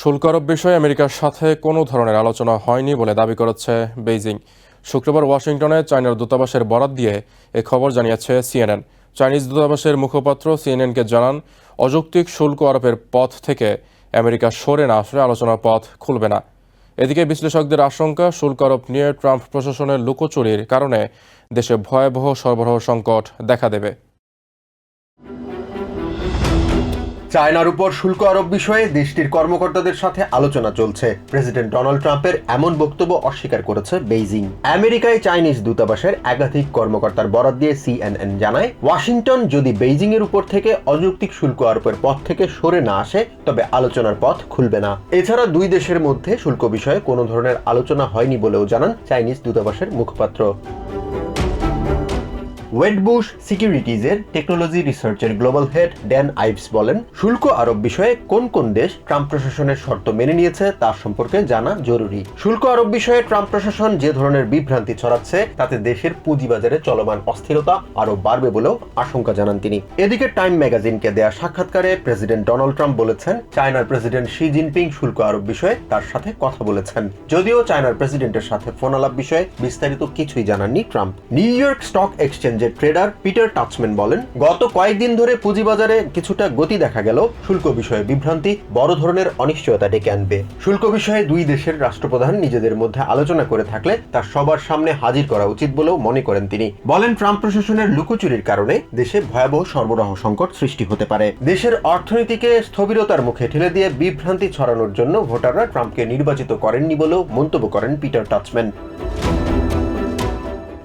শুল্ক আরোপ বিষয়ে আমেরিকার সাথে কোনো ধরনের আলোচনা হয়নি বলে দাবি করেছে বেইজিং। শুক্রবার ওয়াশিংটনে চায়নার দূতাবাসের বরাত দিয়ে এ খবর জানিয়েছে সিএনএন। চাইনিজ দূতাবাসের মুখপাত্র সিএনএনকে জানান, অযৌক্তিক শুল্ক আরোপের পথ থেকে আমেরিকা সরে না আসলে আলোচনার পথ খুলবে না। এদিকে বিশ্লেষকদের আশঙ্কা, শুল্ক আরোপ নিয়ে ট্রাম্প প্রশাসনের লুকোচুরির কারণে দেশে ভয়াবহ সরবরাহ সংকট দেখা দেবে। চায়নার উপর শুল্ক আরোপ বিষয়ে দেশটির কর্মকর্তাদের সাথে আলোচনা চলছে। প্রেসিডেন্ট ডোনাল্ড ট্রাম্পের এমন বক্তব্য অস্বীকার করেছে বেইজিং। আমেরিকায় চাইনিজ দূতাবাসের একাধিক কর্মকর্তার বরাদ দিয়ে সিএনএন জানায়, ওয়াশিংটন যদি বেইজিং এর উপর থেকে অযৌক্তিক শুল্ক আরোপের পথ থেকে সরে না আসে, তবে আলোচনার পথ খুলবে না। এছাড়া দুই দেশের মধ্যে শুল্ক বিষয়ে কোনো ধরনের আলোচনা হয়নি বলেও জানান চাইনিজ দূতাবাসের মুখপাত্র। ওয়েডবুশ সিকিউরিটিজের টেকনোলজি রিসার্চের গ্লোবাল হেড ড্যান আইভস বলেন, শুল্ক আরোপ বিষয়ে কোন কোন দেশ ট্রাম্প প্রশাসনের শর্ত মেনে নিয়েছে তার সম্পর্কে জানা জরুরি। শুল্ক আরোপ বিষয়ে ট্রাম্প প্রশাসন যে ধরনের বিভ্রান্তি ছড়াচ্ছে, তাতে দেশের পুঁজিবাজারে চলমান অস্থিরতা আরও বাড়বে বলেও আশঙ্কা জানান তিনি। এদিকে টাইম ম্যাগাজিনকে দেয়া সাক্ষাৎকারে প্রেসিডেন্ট ডোনাল্ড ট্রাম্প বলেছেন, চায়নার প্রেসিডেন্ট শি জিনপিং শুল্ক আরোপ বিষয়ে তার সাথে কথা বলেছেন। যদিও চায়নার প্রেসিডেন্টের সাথে ফোন আলাপ বিষয়ে বিস্তারিত কিছুই জানাননি ট্রাম্প। নিউ ইয়র্ক স্টক এক্সচেঞ্জের ট্রেডার পিটার টাচম্যান বলেন, গত কয়েকদিন ধরে পুঁজিবাজারে কিছুটা গতি দেখা গেল। শুল্ক বিষয়ে বিভ্রান্তি, বড় ধরনের অনিশ্চয়তা ডেকে আনবে। শুল্ক বিষয়ে দুই দেশের রাষ্ট্রপ্রধান নিজেদের মধ্যে আলোচনা করে থাকলে তা সবার সামনে হাজির করা উচিত বলেও মনে করেন তিনি। বলেন, ট্রাম্প প্রশাসনের লুকোচুরির কারণে দেশে ভয়াবহ সরবরাহ সংকট সৃষ্টি হতে পারে। দেশের অর্থনীতিকে স্থবিরতার মুখে ঠেলে দিয়ে বিভ্রান্তি ছড়ানোর জন্য ভোটাররা ট্রাম্পকে নির্বাচিত করেননি বলেও মন্তব্য করেন Peter Tuchman